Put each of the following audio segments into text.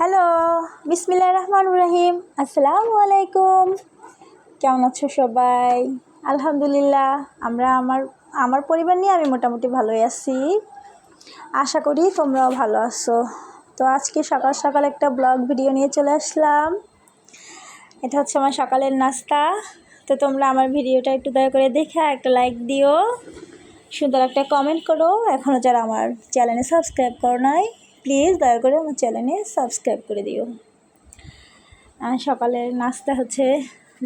Hello বিসমিল্লা রহমান রহিম। আসসালামু আলাইকুম। কেমন আছো সবাই? আলহামদুলিল্লাহ, আমরা আমার আমার পরিবার নিয়ে আমি মোটামুটি ভালোই আছি। আশা করি তোমরাও ভালো আছো। তো আজকে সকাল সকাল একটা ব্লগ ভিডিও নিয়ে চলে আসলাম। এটা হচ্ছে আমার সকালের নাস্তা। তো তোমরা আমার ভিডিওটা একটু দয়া করে দেখে একটা লাইক দিও। সুন্দর একটা কমেন্ট করো। এখনও যারা আমার চ্যানেলে সাবস্ক্রাইব করো নাই প্লিজ দয়া করে আমার চ্যানেলে সাবস্ক্রাইব করে দিও। সকালের নাস্তা হচ্ছে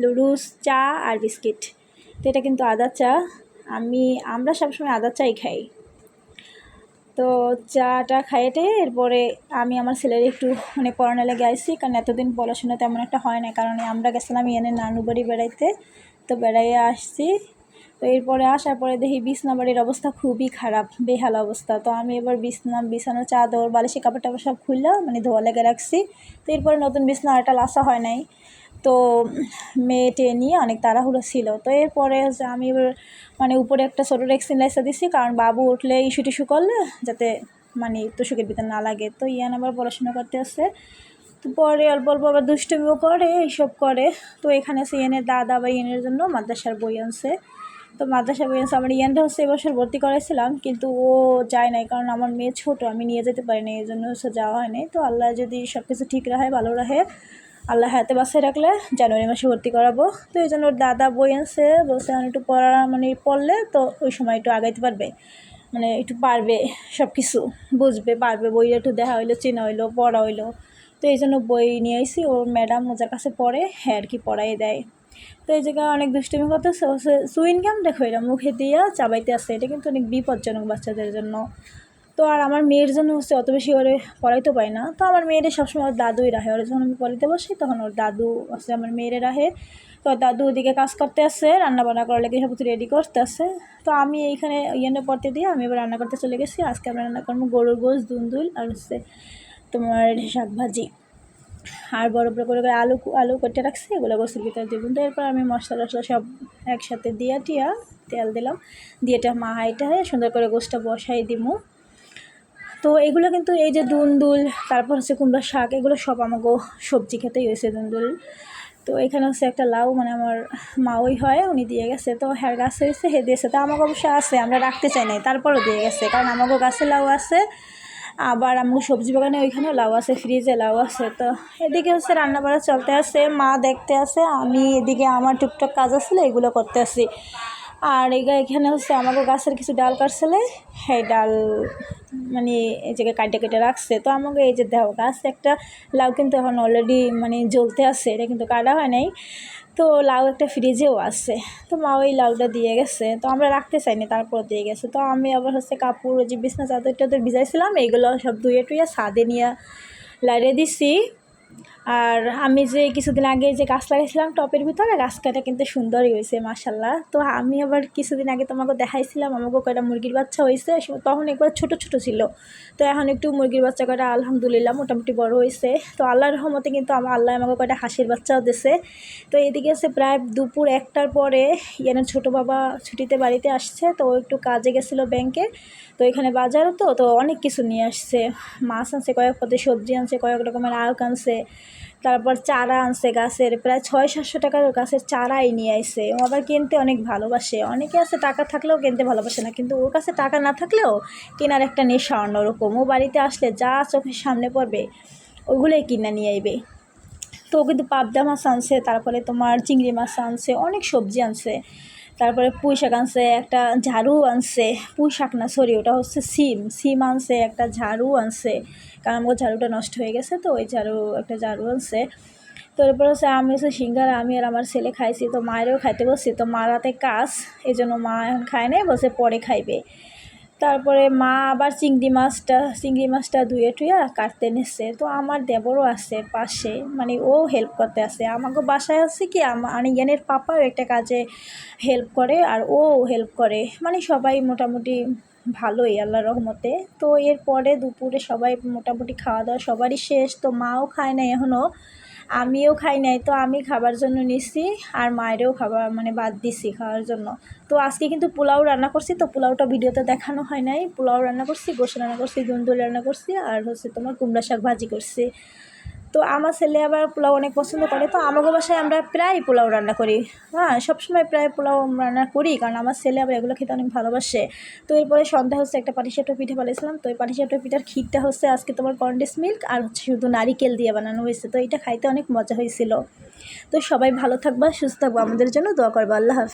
লুডুস, চা আর বিস্কিট। তো এটা কিন্তু আদা চা। আমি, আমরা সবসময় আদা চাই খাই। তো চাটা খাইয়েটে, এরপরে আমি আমার ছেলের একটু মানে পড়ানো লেগে আসছি কারণ এতদিন পড়াশোনা তেমন একটা হয় না কারণ আমরা গেছিলাম এনে নানু বাড়ি বেড়াইতে। তো বেড়াইয়ে আসছি। তো এরপরে আসার পরে দেখি বিছনা বাড়ির অবস্থা খুবই খারাপ, বেহাল অবস্থা। তো আমি এবার বিছনা, বিছানো, চাদর বালিশে কাপড় টাপড় সব খুললাম মানে ধোয়া লেগে রাখছি। তো এরপরে নতুন বিছনা আরেকটা লাসা হয় নাই। তো মেয়েটে নিয়ে অনেক তাড়াহুড়ো ছিল। তো এরপরে হচ্ছে আমি এবার মানে উপরে একটা ছোটো রেক্সিন লাইসা দিছি, কারণ বাবু উঠলে ইস্যু টিস্যু করলে যাতে মানে তুষুকের ভিতরে না লাগে। তো ইয়ান আবার পড়াশোনা করতে আসছে। তো পরে অল্প অল্প আবার দুষ্টমিও করে, এইসব করে। তো এখানে সে ইয়েনের দাদা বা ইয়েনের জন্য মাদ্রাসার বই আনছে। তো মাদ্রাসা আনছে আমার ইয়ানটা হচ্ছে এবছর ভর্তি করেছিলাম কিন্তু ও যায় নাই, কারণ আমার মেয়ে ছোট, আমি নিয়ে যেতে পারি না এই জন্য হচ্ছে যাওয়া হয়নি তো আল্লাহ যদি সব কিছু ঠিক রাখে, ভালো রাখে, আল্লাহ হাতে বাসায় রাখলে জানুয়ারি মাসে ভর্তি করাবো। তো এই জন্য ওর দাদা বই আনছে, বলছে আমি একটু পড়া মানে পড়লে তো ওই সময় একটু আগাইতে পারবে মানে একটু পারবে সব কিছু বুঝবে, পারবে বইটা একটু দেখা হইল, চেনা হইল, পড়া হইল। তো এই জন্য বই নিয়ে আসি ওর ম্যাডাম ওজার কাছে পড়ে হ্যাঁ আর কি পড়াই দেয়। তো এই জায়গায় অনেক দুষ্টুমি করতেছে। সুইন গাম দেখো এটা মুখে দিয়ে চাবাইতে আসছে, এটা কিন্তু অনেক বিপজ্জনক বাচ্চাদের জন্য। তো আর আমার মেয়ের জন্য হচ্ছে অত বেশি ওরে পড়াইতে পারি না। তো আমার মেয়েরে সবসময় ওর দাদুই রাখে। ওরা যখন আমি পড়াইতে বসি, তখন ওর দাদু আছে আমার মেয়েরে রাখে। তো দাদু ওদিকে কাজ করতে আসছে রান্না বান্না করার লেগে সব কিছু রেডি করতে আসছে তো আমি এইখানে ইয়েনে পড়তে দিয়ে আমি এবার রান্না করতে চলে গেছি। আজকে আমরা রান্না করব গরুর গোস দুন্দুল আর হচ্ছে তোমার শাক ভাজি। আর বড় বড় করে করে আলু আলু কেটে রাখছি, এগুলো গোসের ভিতরে দেবো তো এরপর আমি মশলা টশলা সব একসাথে দিয়া টিয়া তেল দিলাম। দিয়ে এটা মাহাইটা হয়ে সুন্দর করে গোসটা বসাই দিমু। তো এগুলো কিন্তু এই যে দুন্দুল, তারপর হচ্ছে কুমড়া শাক, এগুলো সব আমাকে সবজি খেতেই হয়েছে দুন্দুল। তো এখানে হচ্ছে একটা লাউ মানে আমার মাওই হয়, উনি দিয়ে গেছে। তো হ্যার গাছ হয়েছে, হে দিয়েছে। তো আমাকে অবশ্য আছে, আমরা রাখতে চাই নাই, তারপরও দিয়ে গেছে। কারণ আমাকে গাছে লাউ আছে আবার আমার সবজি বাগানে ওইখানে লাউ আছে ফ্রিজে লাউ আছে। তো এদিকে হচ্ছে রান্না বাড়া চলতে আসে মা দেখতে আসে আমি এদিকে আমার টুকটাক কাজ আসলে এগুলো করতে আসি। আর এখানে হচ্ছে আমাকে গাছের কিছু ডাল কাটছিলে, সেই ডাল মানে এই জায়গায় কাটে কেটে রাখছে। তো আমাকে এই যে দেহ গাছ একটা লাউ কিন্তু এখন অলরেডি মানে জ্বলতে আছে, এটা কিন্তু কাটা হয় নাই। তো লাউ একটা ফ্রিজেও আছে। তো মা ওই লাউটা দিয়ে গেছে। তো আমরা রাখতে চাইনি, তারপর দিয়ে গেছে। তো আমি আবার হচ্ছে কাপড় যে বিছনা চাদর টাদর ভিজাইছিলাম, এইগুলো সব ধুয়ে টুয়ে ছাদে নিয়ে লাইরে দিছি। আর আমি যে কিছুদিন আগে যে গাছ লাগাইছিলাম টপের ভিতরে গাছ কাটা কিন্তু সুন্দরই হয়েছে মাসাল্লাহ তো আমি আবার কিছুদিন আগে তোমাকে দেখাইছিলাম, আমাকে কয়টা মুরগির বাচ্চা হয়েছে তখন একবার ছোট ছোট ছিল। তো এখন একটু মুরগির বাচ্চা কয়টা, আলহামদুলিল্লাহ, মোটামুটি বড় হয়েছে। তো আল্লাহর রহমতে কিন্তু আমার আল্লাহ আমাকে কয়টা হাসির বাচ্চাও দিছে। তো এদিকে আছে প্রায় দুপুর একটার পরে ইয়ানের ছোটো বাবা ছুটিতে বাড়িতে আসছে, তো একটু কাজে গেছিল ব্যাংকে তো এখানে বাজারও তো তো অনেক কিছু নিয়ে আসছে। মাছ আনছে, কয়েক পদে সবজি আনছে, কয়েক রকমের আয়ক আনছে। তারপর চারা আনছে গাছের, প্রায় ছয় সাতশো টাকার গাছের চারাই নিয়ে আসে ও আবার কিনতে অনেক ভালোবাসে। অনেকে আছে টাকা থাকলেও কিনতে ভালোবাসে না, কিন্তু ওর কাছে টাকা না থাকলেও কেনার একটা নেশা অন্যরকম। ও বাড়িতে আসলে যা চোখের সামনে পড়বে, ওগুলোই কিনা নিয়ে আইবে। তো কিন্তু পাবদা মাছ আনছে, তারপরে তোমার চিংড়ি মাছ আনছে, অনেক সবজি আনছে। তারপরে পুঁই শাক আনছে, একটা ঝাড়ু আনছে পুঁই শাক না সরি ওটা হচ্ছে সিম সিম আনছে, একটা ঝাড়ু আনছে। কারণ আমার ঝাড়ুটা নষ্ট হয়ে গেছে তো, ওই ঝাড়ু, একটা ঝাড়ু আনছে। তো এরপর হচ্ছে আমি হচ্ছে সিঙ্গারা, আমি আর আমার ছেলে খাইছি, তো মায়েরও খাইতে বসছি তো মা রাতে কাজ এই জন্য মা খায় নাই বসে পরে খাইবে। তারপরে মা আবার চিংড়ি মাছটা চিংড়ি মাছটা ধুয়ে টুয়ে কাটতে নিচ্ছে তো আমার দেবরও আছে পাশে মানে ও হেল্প করতে আসে আমাকে বাসায় আছে কি আমার ইয়ানের পাপাও একটা কাজে হেল্প করে আর ও হেল্প করে। মানে সবাই মোটামুটি ভালোই আল্লাহর রহমতে। তো এরপরে দুপুরে সবাই মোটামুটি খাওয়া দাওয়া সবারই শেষ। তো মাও খায় না এখনও আমিও খাই নাই, তো আমি খাবার জন্য নিচ্ছি আর মায়েরও খাবার মানে বাদ দিছি খাওয়ার জন্য। তো আজকে কিন্তু পোলাও রান্না করছি, তো পোলাওটা ভিডিওতে দেখানো হয় নাই। পোলাও রান্না করছি গোসা রান্না করছি, দুন্দুল রান্না করছি, আর হচ্ছে তোমার কুমড়া শাক ভাজি করছি। তো আমার ছেলে আবার পোলাও অনেক পছন্দ করে, তো আমাকে বাসায় আমরা প্রায় পোলাও রান্না করি। হ্যাঁ সবসময় প্রায় পোলাও রান্না করি, কারণ আমার ছেলে আবার এগুলো খেতে অনেক ভালোবাসে। তো এরপরে সন্ধ্যা হচ্ছে একটা পাটিসাপটা পিঠে বানিয়েছিলাম, তো ওই পাটিসাপটা পিঠার ক্ষীরটা হচ্ছে আজকে তোমার কন্ডেন্স মিল্ক আর হচ্ছে শুধু নারিকেল দিয়ে বানানো হয়েছে, তো এটা খাইতে অনেক মজা হয়েছিল। তো সবাই ভালো থাকবা, সুস্থ থাকব, আমাদের জন্য দোয়া করব, আল্লাহ হাফিজ।